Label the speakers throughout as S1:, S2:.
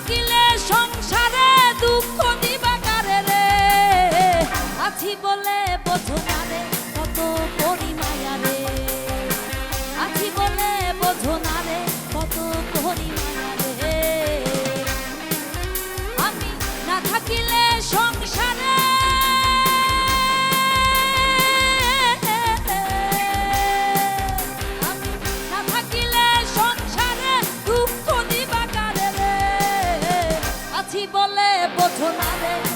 S1: থাকিলে সংসারে দুঃখ দিবা কারে আছি বলে বলে বোঝো না রে।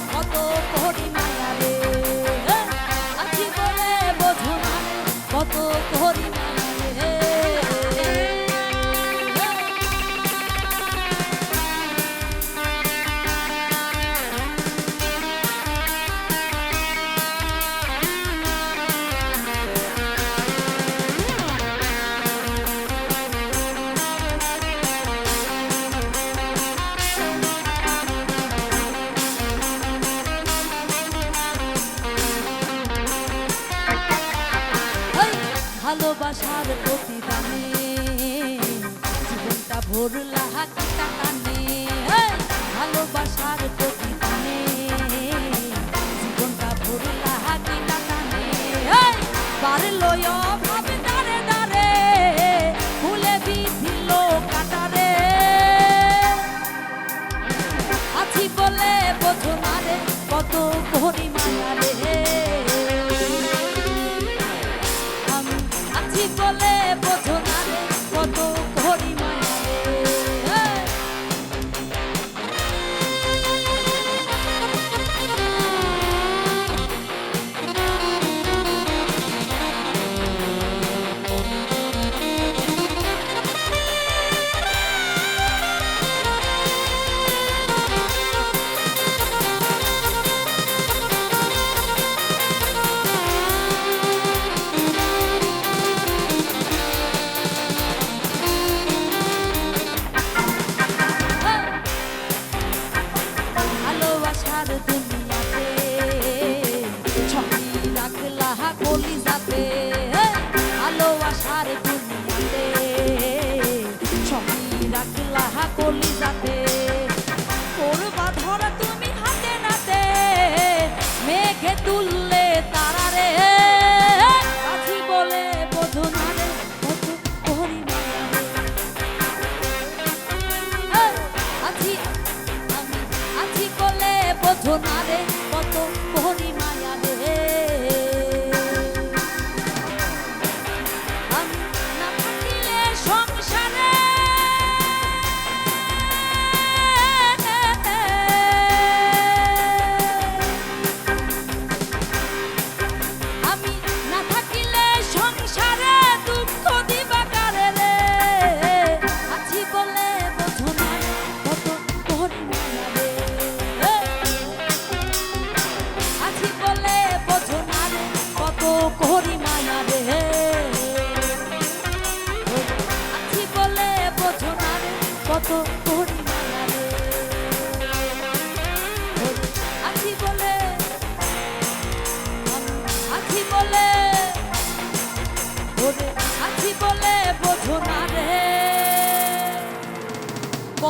S1: ভালোবাসার প্রতিদানে জীবনটা ভোর লাহাকানে ভালোবাসার প্রতিদানে জীবনটা ভরলা হাকিটা কানে লয় I'm sorry. দুনিয়াতে। ছবি রাখলা কলি যাতে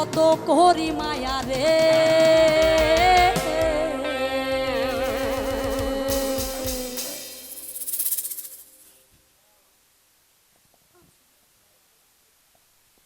S1: কত করি মায়া রে।